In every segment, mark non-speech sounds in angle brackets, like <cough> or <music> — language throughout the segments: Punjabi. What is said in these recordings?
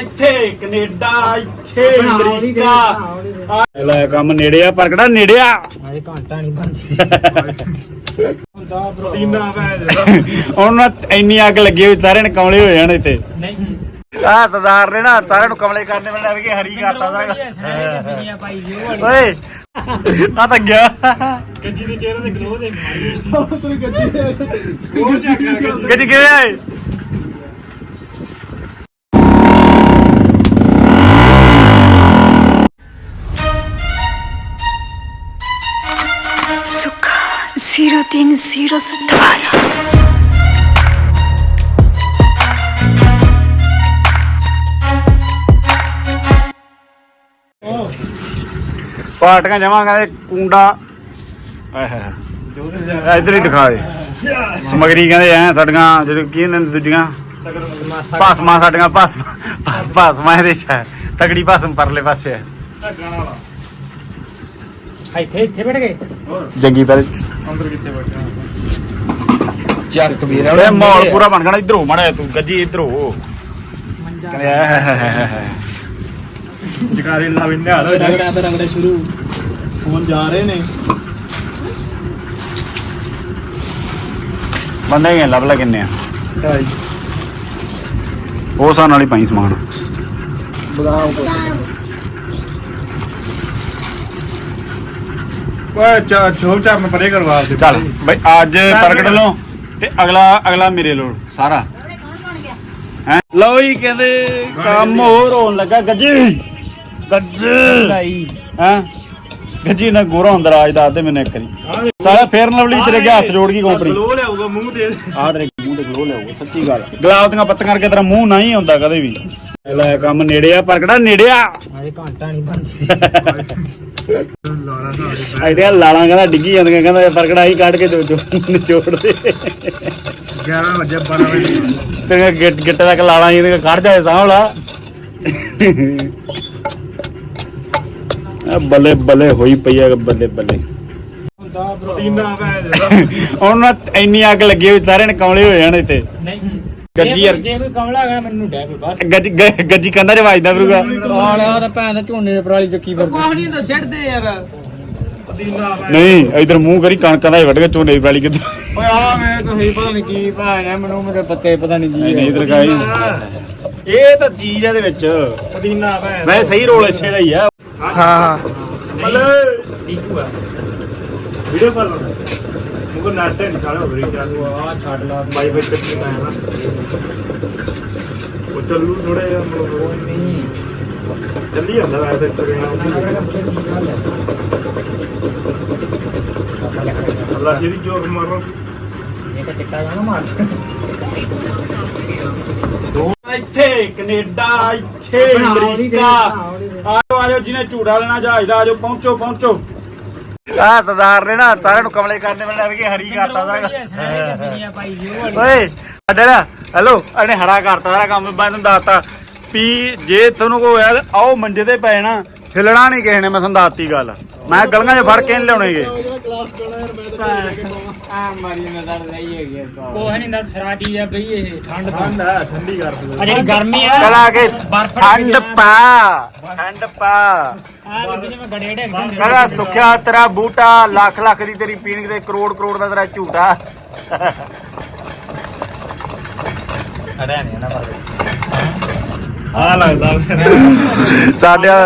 ਇੱਥੇ ਕੈਨੇਡਾ ਇੱਥੇ ਅਮਰੀਕਾ। ਲੈ ਕੰਮ ਨੇੜੇ ਆ ਪਰ ਕਿਹੜਾ ਨੇੜੇ ਆ? ਅਰੇ ਘੰਟਾ ਨਹੀਂ ਬੰਦੀ। ਹੁੰਦਾ ਪੀਂਦਾ ਹੁਣ ਇੰਨੀ ਅੱਗ ਲੱਗੀ ਹੋਈ ਸਾਰਿਆਂ ਨੇ ਕਮਲੇ ਹੋ ਜਾਣ ਇੱਥੇ। ਨਹੀਂ। ਆ ਸਰਦਾਰ ਨੇ ਨਾ ਸਾਰਿਆਂ ਨੂੰ ਕਮਲੇ ਕਰਨੇ ਵਾਲੇ ਵੀ ਹਰੀ ਕਰਤਾ ਸਾਰਾ ਓਏ ਆ ਤਾਂ ਗਿਆ। ਗੱਜੀ ਦੇ ਚਿਹਰੇ ਤੇ ਗਲੋ ਦੇ। ਗੱਡੀ ਕਿਵੇਂ ਆਏ? Сиротин, сиро за тваря. ਪਾਰਟੀਆਂ ਜਮਾ ਕਹਿੰਦੇ ਕੁੰਡਾ। ਆਏ ਹਾਏ ਹਾਏ। ਇੱਧਰ ਹੀ ਦਿਖਾ ਦੇ। ਸਮਗਰੀ ਕਹਿੰਦੇ ਐ ਸਾਡੀਆਂ ਜਿਹੜੇ ਕੀ ਨੇ ਦੂਜੀਆਂ? ਭਾਸਮਾਂ ਸਾਡੀਆਂ ਭਾਸਮਾਂ ਭਾਸਮਾਂ ਇਹਦੇ ਚ ਤਗੜੀ ਭਾਸਮ ਪਰਲੇ ਪਾਸੇ ਹੈ। ਇੱਥੇ ਇੱਥੇ ਬੈਠ ਗਏ? ਜੰਗੀ ਪਰ ਅੰਦਰ ਕਿੱਥੇ ਬੈਠਾ ਚੱਕ ਵੀਰ ਇਹ ਮਾਹੌਲ ਪੂਰਾ ਬਣ ਗਿਆ ਇਧਰੋਂ ਮੜਾ ਤੂੰ ਗੱਜੀ ਇਧਰੋਂ। ਜਕਾਰੇ ਲਾ ਵਿੰਨੇ ਹਾਲ ਰਗੜਾ ਤੇ ਰਗੜਾ ਸ਼ੁਰੂ। ਹੁਣ ਜਾ ਰਹੇ ਨੇ। ਬੰਦੇ ਹੀ ਆ, ਲੱਭ ਲੈ ਕਿੰਨੇ ਆ? ਉਹ ਸਾਨ ਵਾਲੀ ਪਾਈ ਸਮਾਨ। ਬਦਾਮ ਓਏ ਚਾ ਛੋਲ ਚਾਪ ਮੈਂ ਪਰੇ ਕਰਵਾ ਦੇ ਚੱਲ ਬਈ ਅੱਜ ਪ੍ਰਗਟ ਲਓ ਤੇ ਅਗਲਾ ਅਗਲਾ ਮੇਰੇ ਲੋ ਸਾਰਾ। ਹੈ? ਲਓ ਜੀ ਕਹਿੰਦੇ ਕੰਮ ਹੋਰ ਹੋਣ ਲੱਗਾ ਗੱਜੀ। ਗੱਜੀ। ਹੈ? ਗੱਜੀ ਨਾ ਗੋਰਾ ਹੁੰਦਾ ਰਾਜ ਦਾ ਤੇ ਮੈਨੂੰ ਇੱਕ ਵਾਰੀ। ਸਾਰਾ ਫੇਰ ਲਵਲੀ ਤੇਰੇ ਅੱਗੇ ਹੱਥ ਜੋੜ ਕੇ ਕੋਪਰੀ ਗਲੋ ਲਿਆਊਗਾ ਮੂੰਹ ਤੇ। ਆਹ ਤੇਰੇ ਮੂੰਹ ਤੇ ਗਲੋ ਲਿਆਊਗਾ ਸੱਚੀ ਗੱਲ। ਗੁਲਾਬ ਦੀਆਂ ਪੱਤੀਆਂ ਕਰਕੇ ਤੇਰਾ ਮੂੰਹ ਨਹੀਂ ਹੁੰਦਾ ਕਦੇ ਵੀ। ਲੈ ਕੰਮ ਨੇੜੇ ਆ ਪਰ ਕਿਹੜਾ ਨੇੜੇ ਆ ਅਰੇ ਘੰਟਾ ਨਹੀਂ ਬੰਦੀ। <laughs> ਆਈਡੀਆ ਲਾਲਾਂ ਕਹਿੰਦਾ ਡਿੱਗੀ ਜਾਂਦੀਆਂ ਕਹਿੰਦਾ ਇਹ ਪਰਕੜਾ ਹੀ ਕੱਢ ਕੇ ਜੋ ਜੋ ਨਿਚੋੜ ਦੇ 11 ਵਜੇ 12 ਵਜੇ। ਤੇ ਗਿੱਟ ਗਿੱਟੇ ਤੱਕ ਲਾਲਾਂ ਜੀ ਨੇ ਕੱਢ ਜਾਏ ਸਾਹਮਣਾ ਆ ਬੱਲੇ ਬੱਲੇ ਹੋਈ ਪਈ ਆ ਬੱਲੇ ਬੱਲੇ। ਹੁਣ ਨਾ ਇੰਨੀ ਅੱਗ ਲੱਗੀ ਹੋਈ ਸਾਰਿਆਂ ਨੇ ਕਮਲੇ ਹੋ ਜਾਣ ਇੱਥੇ ਨਹੀਂ। ਗੱਜੀ ਯਾਰ। ਜੇ ਕੋਈ ਕਮਲਾ ਹੈਗਾ ਮੈਨੂੰ ਡੈ ਬਸ। ਗੱਜੀ ਗੱਜੀ ਕੰਦਾ ਚ ਵੱਜਦਾ ਫਿਰੂਗਾ। ਆਲਿਆ ਤਾਂ ਭੈਣ ਦਾ ਝੋਨੇ ਦੇ ਪਰਾਲੀ ਚੱਕੀ ਫਿਰ ਕੋਹ ਨਹੀਂ ਤਾਂ ਸਿੱਟ ਦੇ ਯਾਰ ਨਹੀਂ ਇਧਰ ਮੂੰਹ ਕਰੀ ਕਣਕਾਂ ਦਾ ਹੀ ਵੱਢ ਕੇ ਝੋਨੇ ਦੀ ਪੈਲੀ ਕਿੱਧਰ ਓਏ ਆ ਮੈਂ ਤਾਂ ਸਹੀ ਪਤਾ ਨਹੀਂ ਕੀ ਭੈਣ ਹੈ ਮੈਨੂੰ ਮੇਰੇ ਪੱਤੇ ਪਤਾ ਨਹੀਂ ਕੀ ਨਹੀਂ ਇਧਰ ਕਾਈ ਇਹ ਤਾਂ ਚੀਜ਼ ਇਹਦੇ ਵਿੱਚ। ਪਦੀਨਾ ਭੈਣ। ਵੈਸੇ ਸਹੀ ਰੋਲ ਇਸੇ ਦਾ ਹੀ ਆ। ਹਾਂ ਹਾਂ। ਟੀਕੂ ਆ। ਵੀਡੀਓ ਕਾਲ ਲਾਉਣਾ ਮੁਕੋ ਨਾਟੇ ਹੋ ਰਹੀ। ਚਾਲੂ ਆ ਛੱਡ ਲਾ ਬਾਈ ਬੱਚੇ ਕੀ ਨਾ ਹੈ ਨਾ। ਉਹ ਚੱਲੂ ਥੋੜੇ ਨਹੀਂ। ਜਲਦੀ ਜਾਂਦਾ ਵੈਸੇ ਟ੍ਰੇਨ ਅੱਲਾ ਜਿਹੜੀ ਜੋਰ ਮਾਰੋ। ਇਹ ਤਾਂ ਚਿੱਟਾ ਜਾਣਾ ਮਾਰ। ਇੱਥੇ ਕੈਨੇਡਾ ਇੱਥੇ ਅਮਰੀਕਾ। ਆਜੋ ਆਜੋ ਜਿਹਨੇ ਝੂੜਾ ਲੈਣਾ ਜਹਾਜ਼ ਦਾ ਆਜੋ ਪਹੁੰਚੋ ਪਹੁੰਚੋ। ਆ ਸਰਦਾਰ ਨੇ ਨਾ ਸਾਰਿਆਂ ਨੂੰ ਕਮਲੇ ਕਰਨੇ ਵਾਲੇ ਵੀ ਹਰੀ ਕਰਤਾ ਸਾਰਾ ਓਏ ਸਾਡੇ ਨਾ ਹੈਲੋ ਇਹਨੇ ਹਰਾ ਕਰਤਾ ਸਾਰਾ ਕੰਮ ਮੈਂ ਤੁਹਾਨੂੰ ਦੱਸਤਾ ਵੀ ਜੇ ਤੁਹਾਨੂੰ ਕੋਈ ਹੋਇਆ ਆਓ ਮੰਜੇ ਤੇ ਪੈ ਨਾ ਹਿਲਣਾ ਨਹੀਂ ਕਿਸੇ ਨੇ ਮੈਂ ਤੁਹਾਨੂੰ ਦੱਸਤੀ ਗੱਲ। ਮੈਂ ਗਲੀਆਂ 'ਚ ਫੜ ਕੇ ਨਹੀਂ ਲਿਆਉਣੇਗੇ ਆ ਮਾਰੀ ਨਜ਼ਰ ਲਈ ਹੈਗੀ ਕੋਹ ਨਹੀਂ ਦਾ ਸਰਾ ਚੀਜ਼ ਆ ਬਈ ਇਹ ਠੰਡ ਠੰਡ ਹੈ ਠੰਡੀ ਕਰ ਆ ਜਿਹੜੀ ਗਰਮੀ ਆ ਚਲਾ ਕੇ ਬਰਫ਼ ਠੰਡ ਪਾ ਠੰਡ ਪਾ। ਆ ਲੱਗੀ ਜਿਵੇਂ ਗੜੇ ਡੇ ਕਹਿੰਦਾ ਸੁੱਖਿਆ ਤੇਰਾ ਬੂਟਾ ਲੱਖ ਲੱਖ ਦੀ ਤੇਰੀ ਪੀਣ ਤੇ ਕਰੋੜ ਕਰੋੜ ਦਾ ਤੇਰਾ ਝੂਟਾ। ਅੜਿਆ ਨਹੀਂ ਨਾ ਪਰ ਆ ਲੱਗਦਾ ਸਾਡਾ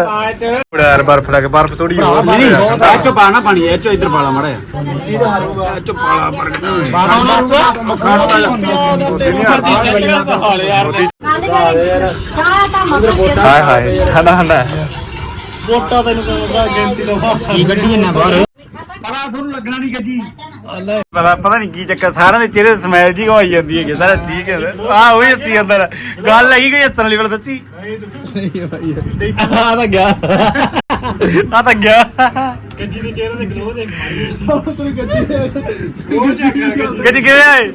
ਯਾਰ ਬਰਫ ਲੱਗ ਬਰਫ ਥੋੜੀ ਹੋਰ ਸੀ ਇਹ ਚੋ ਪਾਣਾ ਪਾਣੀ ਇਹ ਚੋ ਇੱਧਰ ਪਾਲਾ ਮੜਾ ਇਹ ਚੋ ਪਾਲਾ ਪਰ ਉਹ ਖਾਣਾ ਹਾਏ ਹਾਏ ਠੰਡਾ ਠੰਡਾ ਵੋਟਾਂ ਤੈਨੂੰ ਕਹਿੰਦਾ ਗਿਣਤੀ ਦਾ ਕੀ ਗੱਡੀ ਨਾ ਬਾਹਰ? ਪਤਾ ਤੁਹਾਨੂੰ ਲੱਗਣਾ ਨਹੀਂ ਗੱਜੀ ਪਤਾ ਪਤਾ ਨਹੀਂ ਕੀ ਚੱਕਰ ਸਾਰਿਆਂ ਦੇ ਚਿਹਰੇ ਸਮੈਲ ਜੀ ਹੋਈ ਜਾਂਦੀ ਹੈ ਕਿ ਸਾਰਾ ਠੀਕ ਹੈ ਆ ਉਹੀ ਹੱਸੀ ਅੰਦਰ ਗੱਲ ਹੈਗੀ ਕੋਈ ਹੱਸਣ ਵਾਲੀ ਵਾਲਾ ਸੱਚੀ। ਆ ਤਾਂ ਗਿਆ। ਆ ਤਾਂ ਗਿਆ। ਗੱਜੀ ਦੇ ਚਿਹਰੇ ਤੇ ਗਲੋ ਦੇ ਚੱਕ ਕੇ ਗੱਜੀ ਕਿਵੇਂ ਆਏ?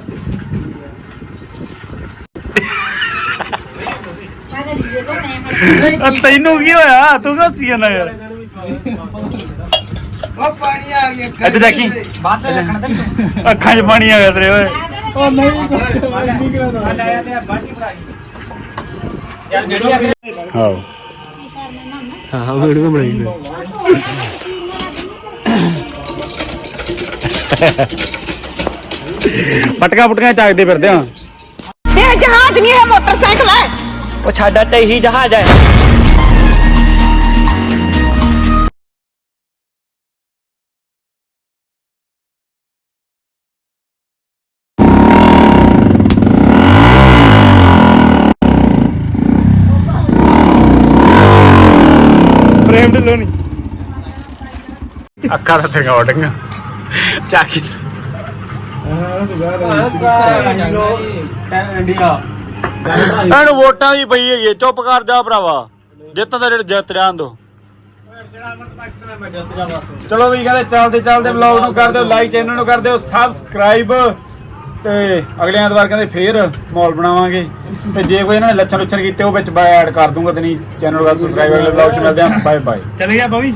ਆ ਤੈਨੂੰ ਕੀ ਹੋਇਆ? ਤੂੰ ਕਿਉਂ ਹੱਸੀ ਜਾਂਦਾ ਯਾਰ? ਉਹ ਪਾਣੀ ਆ ਗਿਆ ਇੱਧਰ ਦੇਖੀ। ਬਾਅਦ ਚ ਰੱਖਣਾ ਤੇ। ਅੱਖਾਂ 'ਚ ਪਾਣੀ ਆ ਗਿਆ ਤੇਰੇ ਓਏ। ਉਹ ਨਹੀਂ ਕੁਛ ਨਹੀਂ ਆ ਕਰਦਾ ਲੈ ਤੇ ਬਾਟੀ ਭਰਾਈ ਹਾਂ ਹਾਂ ਵੀਡੀਓ ਬਣਾਈ ਪਟਕਾ ਪੁਟਕਾ ਚੱਕਦੇ ਫਿਰਦੇ ਹਾਂ ਇਹ ਜਹਾਜ਼ ਨਹੀਂ ਹੈ ਮੋਟਰਸਾਈਕਲ ਹੈ। ਉਹ ਸਾਡਾ ਤੇ ਹੀ ਜਹਾਜ਼ ਹੈ। ਪ੍ਰੇਮ ਢਿੱਲੋਂ ਨਹੀਂ ਅੱਖਾਂ ਦਾ ਉਡੰਗਾ ਚਾਕੀ ਇੰਡੀਆ ਇਹਨੂੰ ਵੋਟਾਂ ਦੀ ਪਈ ਹੈਗੀ ਹੈ, ਚੁੱਪ ਕਰ ਜਾ ਭਰਾਵਾ। ਜਿੱਤ ਦਾ ਜਿਹੜਾ ਜਿੱਤ ਰਿਆਂ ਦੋ। ਚਲੋ ਵੀ ਕਹਿੰਦੇ ਚੱਲਦੇ ਚੱਲਦੇ ਵਲੌਗ ਨੂੰ ਕਰ ਦਿਓ ਲਾਈਕ ਚੈਨਲ ਨੂੰ ਕਰ ਦਿਓ ਸਬਸਕ੍ਰਾਈਬ ਤੇ ਅਗਲੇ ਐਤਵਾਰ ਕਹਿੰਦੇ ਫੇਰ ਮਾਲ ਬਣਾਵਾਂਗੇ। ਤੇ ਜੇ ਕੋਈ ਇਹਨਾਂ ਨੇ ਲੱਛਣ ਲੁੱਛਣ ਕੀਤੇ, ਉਹ ਵਿੱਚ ਬਾਏ ਐਡ ਕਰ ਦੂੰਗਾ ਤੇ ਨਹੀਂ। ਚੈਨਲ ਨੂੰ ਸਬਸਕ੍ਰਾਈਬ ਅਗਲੇ ਵਲੌਗ ਚ ਮਿਲਦੇ ਆਂ ਬਾਏ ਬਾਏ ਚਲੇ ਗਿਆ ਬਵੀ